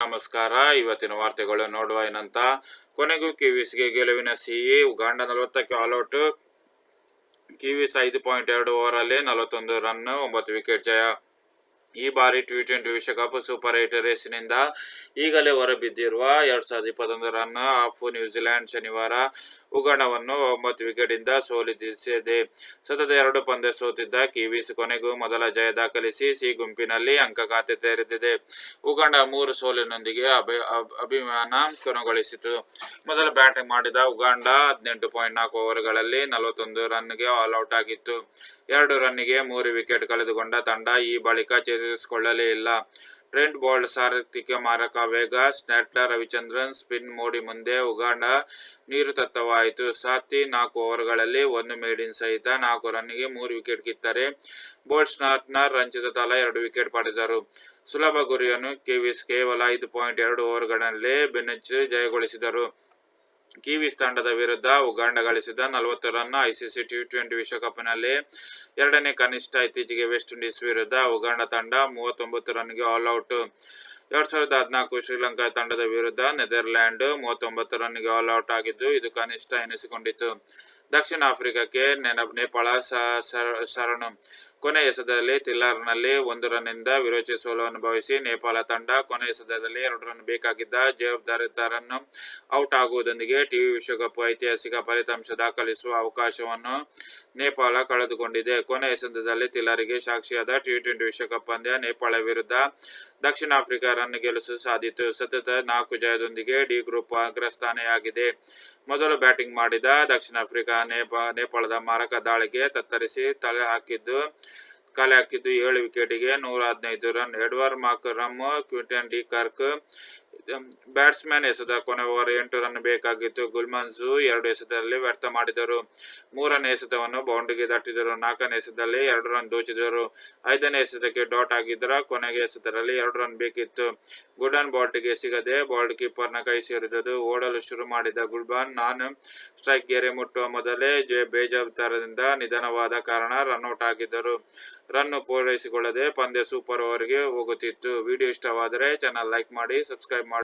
ನಮಸ್ಕಾರ. ಇವತ್ತಿನ ವಾರ್ತೆಗಳು ನೋಡುವ ಏನಂತ? ಕೊನೆಗೂ ಕಿವೀಸ್ಗೆ ಗೆಲುವಿನ ಸಿಹಿ, ಉಗಾಂಡ ನಲವತ್ತಕ್ಕೆ ಆಲ್ಔಟ್ ಕಿವಿಸ್ ಐದು ಪಾಯಿಂಟ್ ಎರಡು ಓವರಲ್ಲಿ ನಲವತ್ತೊಂದು ರನ್ ಒಂಬತ್ತು ವಿಕೆಟ್ ಜಯ. ಈ ಬಾರಿ ಟಿ ಟ್ವೆಂಟಿ ವಿಶ್ವಕಪ್ ಸೂಪರ್ ಏಟ್ ರೇಸಿನಿಂದ ಈಗಲೇ ಹೊರಬಿದ್ದಿರುವ ಎರಡ್ ಸಾವಿರದ ಇಪ್ಪತ್ತೊಂದು ರನ್ ಆಫ್ ನ್ಯೂಜಿಲೆಂಡ್ ಶನಿವಾರ ಉಗಣವನ್ನು ಒಂಬತ್ತು ವಿಕೆಟಿಂದ ಸೋಲಿಸಿದೆ. ಸತತ ಎರಡು ಪಂದ್ಯ ಸೋತಿದ್ದ ಕಿವೀಸ್ ಕೊನೆಗೂ ಮೊದಲ ಜಯ ದಾಖಲಿಸಿ ಸಿ ಗುಂಪಿನಲ್ಲಿ ಅಂಕ ಖಾತೆ ತೆರೆದಿದೆ. ಉಗಂಡ ಮೂರು ಸೋಲಿನೊಂದಿಗೆ ಅಭಿ ಅಭಿಮಾನ ಕೊನೆಗೊಳಿಸಿತು. ಮೊದಲ ಬ್ಯಾಟಿಂಗ್ ಮಾಡಿದ ಉಗಾಂಡ ಹದಿನೆಂಟು ಪಾಯಿಂಟ್ ನಾಲ್ಕು ಓವರ್ಗಳಲ್ಲಿ ನಲವತ್ತೊಂದು ರನ್ಗೆ ಆಲ್ಔಟ್ ಆಗಿತ್ತು. ಎರಡು ರನ್ನಿಗೆ ಮೂರು ವಿಕೆಟ್ ಕಳೆದುಕೊಂಡ ತಂಡ ಈ ಬಳಿಕ ಚೇತರಿಸಿಕೊಳ್ಳಲೇ ಇಲ್ಲ. ಟ್ರೆಂಟ್ ಬೋಲ್ಡ್ ಸಾರಥಿಕ ಮಾರಕ ವೇಗ ಸ್ನ್ಯಾಟ್ಲರ್ ರವಿಚಂದ್ರನ್, ಸ್ಪಿನ್ ಮೋಡಿ ಮುಂದೆ ಉಗಾಂಡ ನೀರು ತತ್ತವಾಯಿತು. ಸಾತಿ ನಾಲ್ಕು ಓವರ್ಗಳಲ್ಲಿ ಒಂದು ಮೇಡಿನ್ ಸಹಿತ ನಾಲ್ಕು ರನ್ನಿಗೆ ಮೂರು ವಿಕೆಟ್ ಕಿತ್ತರೆ. ಬೋಲ್ಡ್ ಸ್ನಾತ್ನರ್ ರಂಜಿತ ತಲಾ ಎರಡು ವಿಕೆಟ್ ಪಡೆದರು. ಸುಲಭ ಗುರಿಯನ್ನು ಕಿವೀಸ್ ಕೇವಲ ಐದು ಪಾಯಿಂಟ್ ಎರಡು ಓವರ್ಗಳಲ್ಲಿ ಬೆನ್ನಚ್ಚಿ ಜಯಗೊಳಿಸಿದರು. ಕಿವೀಸ್ ತಂಡದ ವಿರುದ್ಧ ಉಗಾಂಡ ಗಳಿಸಿದ ನಲವತ್ತು ರನ್ ಐಸಿಸಿ ಟಿ ಟ್ವೆಂಟಿ ವಿಶ್ವಕಪ್ನಲ್ಲಿ ಎರಡನೇ ಕನಿಷ್ಠ ಇತ್ತೀಚೆಗೆ ವೆಸ್ಟ್ ಇಂಡೀಸ್ ವಿರುದ್ಧ ಉಗಾಂಡ ತಂಡ ಮೂವತ್ತೊಂಬತ್ತು ರನ್ಗೆ ಆಲ್ಔಟ್ ಎರಡ್ ಸಾವಿರದ ಹದಿನಾಲ್ಕು ಶ್ರೀಲಂಕಾ ತಂಡದ ವಿರುದ್ಧ ನೆದರ್ಲ್ಯಾಂಡ್ ಮೂವತ್ತೊಂಬತ್ತು ರನ್ಗೆ ಆಲ್ಔಟ್ ಆಗಿದ್ದು ಇದು ಕನಿಷ್ಠ ಎನಿಸಿಕೊಂಡಿತು ದಕ್ಷಿಣ ಆಫ್ರಿಕಾಕ್ಕೆ ನೆನಪು ನೇಪಾಳ ಶರಣು ಕೊನೆ ಎಸೆತದಲ್ಲಿ ತಿಲ್ಲರ್ನಲ್ಲಿ ಒಂದು ರನ್ನಿಂದ ವಿರೋಚಿ ಸೋಲು ಅನುಭವಿಸಿ ನೇಪಾಳ ತಂಡ ಕೊನೆ ಎಸೆತದಲ್ಲಿ ಎರಡು ರನ್ ಬೇಕಾಗಿದ್ದ ಜವಾಬ್ದಾರಿತರನ್ನು ಔಟ್ ಆಗುವುದೊಂದಿಗೆ ಟಿವಿ ವಿಶ್ವಕಪ್ ಐತಿಹಾಸಿಕ ಫಲಿತಾಂಶ ದಾಖಲಿಸುವ ಅವಕಾಶವನ್ನು ನೇಪಾಳ ಕಳೆದುಕೊಂಡಿದೆ. ಕೊನೆ ಎಸೆತದಲ್ಲಿ ತಿಲ್ಲರಿಗೆ ಸಾಕ್ಷಿಯಾದ ಟಿ ಟ್ವೆಂಟಿ ವಿಶ್ವಕಪ್ ಪಂದ್ಯ ನೇಪಾಳ ವಿರುದ್ಧ ದಕ್ಷಿಣ ಆಫ್ರಿಕಾ ರನ್ ಗೆಲ್ಲಿಸಲು ಸಾಧಿತು. ಸತತ ನಾಲ್ಕು ಜಯದೊಂದಿಗೆ ಡಿ ಗ್ರೂಪ್ ಅಗ್ರಸ್ಥಾನೆಯಾಗಿದೆ. ಮೊದಲು ಬ್ಯಾಟಿಂಗ್ ಮಾಡಿದ ದಕ್ಷಿಣ ಆಫ್ರಿಕಾ ನೇಪಾ ನೇಪಾಳದ ಮಾರಕ ದಾಳಿಗೆ ತತ್ತರಿಸಿ ತಲೆ ಹಾಕಿದ್ದು, ಕಲೆ ಹಾಕಿದ್ದು ಏಳು ವಿಕೆಟಿಗೆ ನೂರ ಹದಿನೈದು run. Edward Markram Quinton de ಕರ್ಕ್ batsman ಎಸೆದ ಕೊನೆ ಓವರ್ ಎಂಟು ರನ್ ಬೇಕಾಗಿತ್ತು. ಗುಲ್ಮನ್ಸು ಎರಡು ಎಸೆತದಲ್ಲಿ ವ್ಯರ್ಥ ಮಾಡಿದರು. ಮೂರನೇ ಎಸೆತವನ್ನು ಬೌಂಡ್ರಿಗೆ ದಟ್ಟಿದರು ನಾಲ್ಕನೇ ಎಸೆದಲ್ಲಿ ಎರಡು ರನ್ ದೋಚಿದರು. ಐದನೇ ಎಸೆತಕ್ಕೆ ಡಾಟ್ ಆಗಿದ್ದರ ಕೊನೆಗೆ ಎಸೆತರಲ್ಲಿ ಎರಡು ರನ್ ಬೇಕಿತ್ತು. ಗುಡನ್ ಬಾಲ್ಟಿಗೆ ಸಿಗದೆ ಬಾಲ್ಡ್ ಕೀಪರ್ನ ಕೈ ಸೇರಿದದು ಓಡಲು ಶುರು ಮಾಡಿದ ಗುಲ್ಬನ್. ನಾನು ಸ್ಟ್ರೈಕ್ ಗೆರೆ ಮುಟ್ಟುವ ಮೊದಲೇ ಜೆ ಬೇಜಾಬ್ದಾರದಿಂದ ನಿಧನವಾದ ಕಾರಣ ರನ್ಔಟ್ ಆಗಿದ್ದರು. ರನ್ನು ಪೂರೈಸಿಕೊಳ್ಳದೆ ಪಂದ್ಯ ಸೂಪರ್ ಓವರ್ಗೆ ಹೋಗುತ್ತಿತ್ತು. ವಿಡಿಯೋ ಇಷ್ಟವಾದರೆ ಚಾನಲ್ ಲೈಕ್ ಮಾಡಿ, ಸಬ್ಸ್ಕ್ರೈಬ್ ಮಾಡಿ.